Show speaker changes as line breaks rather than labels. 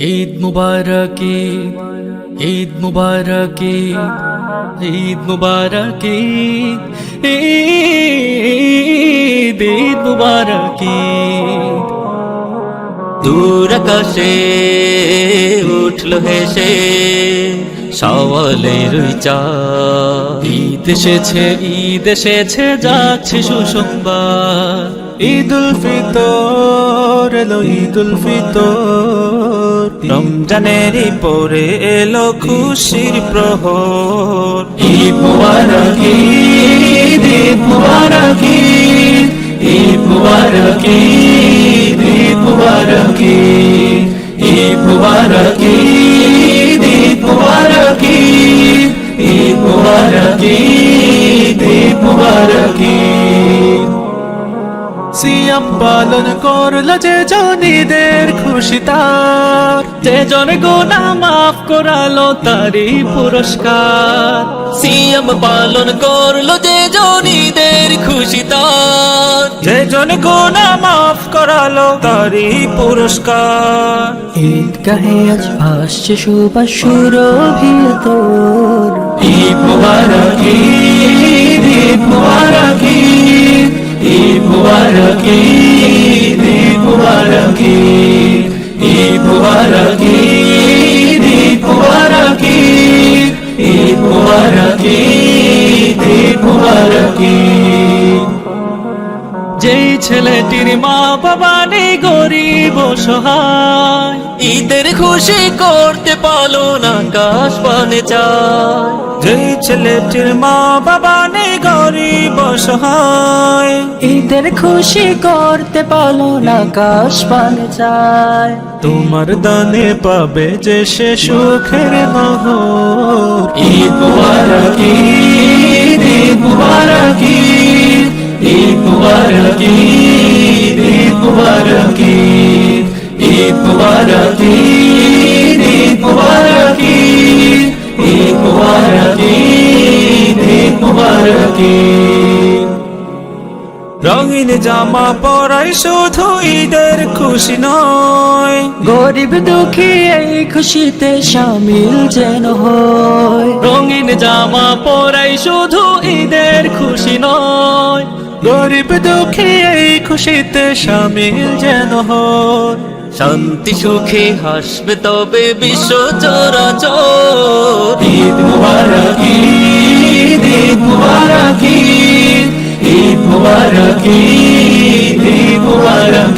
ঈদ মুবারক ঈদ, ঈদ মুবারক ঈদ, ঈদ মুবারক ঈদ, ঈদ ঈদ মুবারক। ঈদ। দূর আকাশে উঠল হেসে সওয়ালের ঈদ এসেছে ঈদ এসেছে যাচ্ছে সুসংবাদ।
ঈদুল ফিতর এলো ঈদুল ফিতর। রমজানেরই পরে এলো খুশির প্রহর।
ঈদ মুবারক ঈদ ঈদ মুবারক
সিয়াম পালন করল যে জনীদের খুশি তার
যে জন গোনা মাফ করালো তারই পুরস্কার। সিএম পালন করল যে জনীদের খুশি তার
যে জন গোনা মাফ করালো তারই পুরস্কার।
ঈদ গাহে আজ ভাসছে সুবাস সুরভিত
ঈদ মুবারক ঈদ মুবারক। মুবারক ঈদ মুবারক ঈদ যেই ছেলেটির মা বাবা নেই গরিব সহায়, ঈদের খুশি করতে পালন আকাশ পানে চায়।
যে ছেলেটির মা বাবা নেই গরিব সহায়
ঈদের খুশি করতে পালন আকাশ পানে যায়।
তোমার দানে পাবে যে সে সুখের নহর
ঈদ মুবারক
রঙিন জামা পরাই শুধু ঈদের খুশি নয়।
গরিব দুঃখী এই খুশিতে সামিল যেন হয়।
রঙিন জামা পরাই শুধু ঈদের খুশি নয়।
গরিব দুঃখী এই খুশিতে সামিল যেন হয়।
শান্তি সুখে হাসবে তবে বিশ্ব চরাচর। ঈদ মুবারক ঈদ मुबारकी दी मुबारक